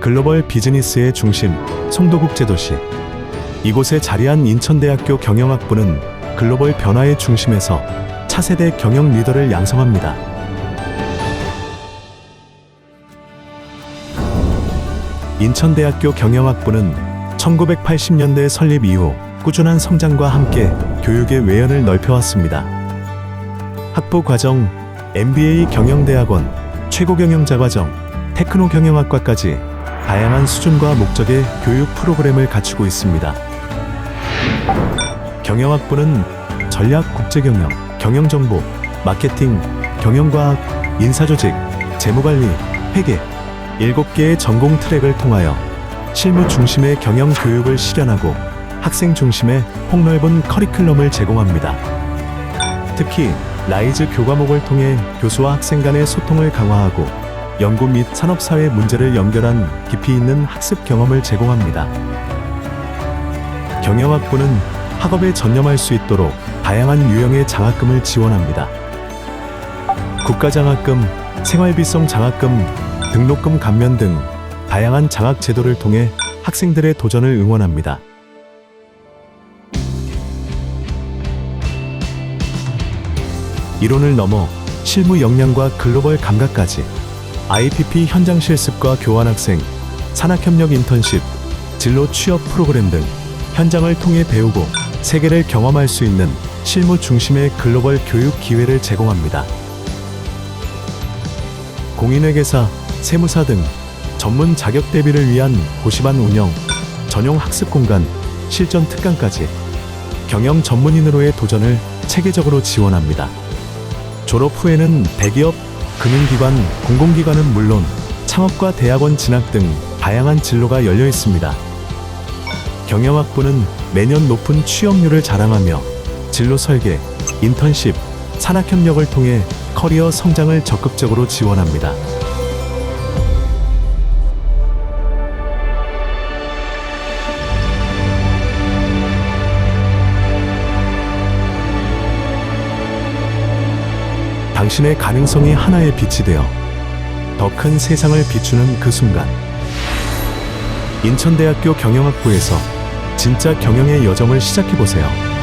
글로벌 비즈니스의 중심, 송도국제도시. 이곳에 자리한 인천대학교 경영학부는 글로벌 변화의 중심에서 차세대 경영 리더를 양성합니다. 인천대학교 경영학부는 1980년대 설립 이후 꾸준한 성장과 함께 교육의 외연을 넓혀왔습니다. 학부 과정, MBA 경영대학원, 최고경영자 과정, 테크노 경영학과까지 다양한 수준과 목적의 교육 프로그램을 갖추고 있습니다. 경영학부는 전략 국제경영, 경영정보, 마케팅, 경영과학, 인사조직, 재무관리, 회계, 7개의 전공 트랙을 통하여 실무 중심의 경영 교육을 실현하고 학생 중심의 폭넓은 커리큘럼을 제공합니다. 특히 라이즈 교과목을 통해 교수와 학생 간의 소통을 강화하고 연구 및 산업사회 문제를 연결한 깊이 있는 학습 경험을 제공합니다. 경영학부는 학업에 전념할 수 있도록 다양한 유형의 장학금을 지원합니다. 국가장학금, 생활비성 장학금, 등록금 감면 등 다양한 장학 제도를 통해 학생들의 도전을 응원합니다. 이론을 넘어 실무 역량과 글로벌 감각까지 IPP 현장 실습과 교환 학생, 산학협력 인턴십, 진로 취업 프로그램 등 현장을 통해 배우고 세계를 경험할 수 있는 실무 중심의 글로벌 교육 기회를 제공합니다. 공인회계사, 세무사 등 전문 자격 대비를 위한 고시반 운영, 전용 학습 공간, 실전 특강까지 경영 전문인으로의 도전을 체계적으로 지원합니다. 졸업 후에는 대기업, 금융기관, 공공기관은 물론 창업과 대학원 진학 등 다양한 진로가 열려 있습니다. 경영학부는 매년 높은 취업률을 자랑하며 진로 설계, 인턴십, 산학협력을 통해 커리어 성장을 적극적으로 지원합니다. 당신의 가능성이 하나의 빛이 되어 더 큰 세상을 비추는 그 순간 인천대학교 경영학부에서 진짜 경영의 여정을 시작해 보세요.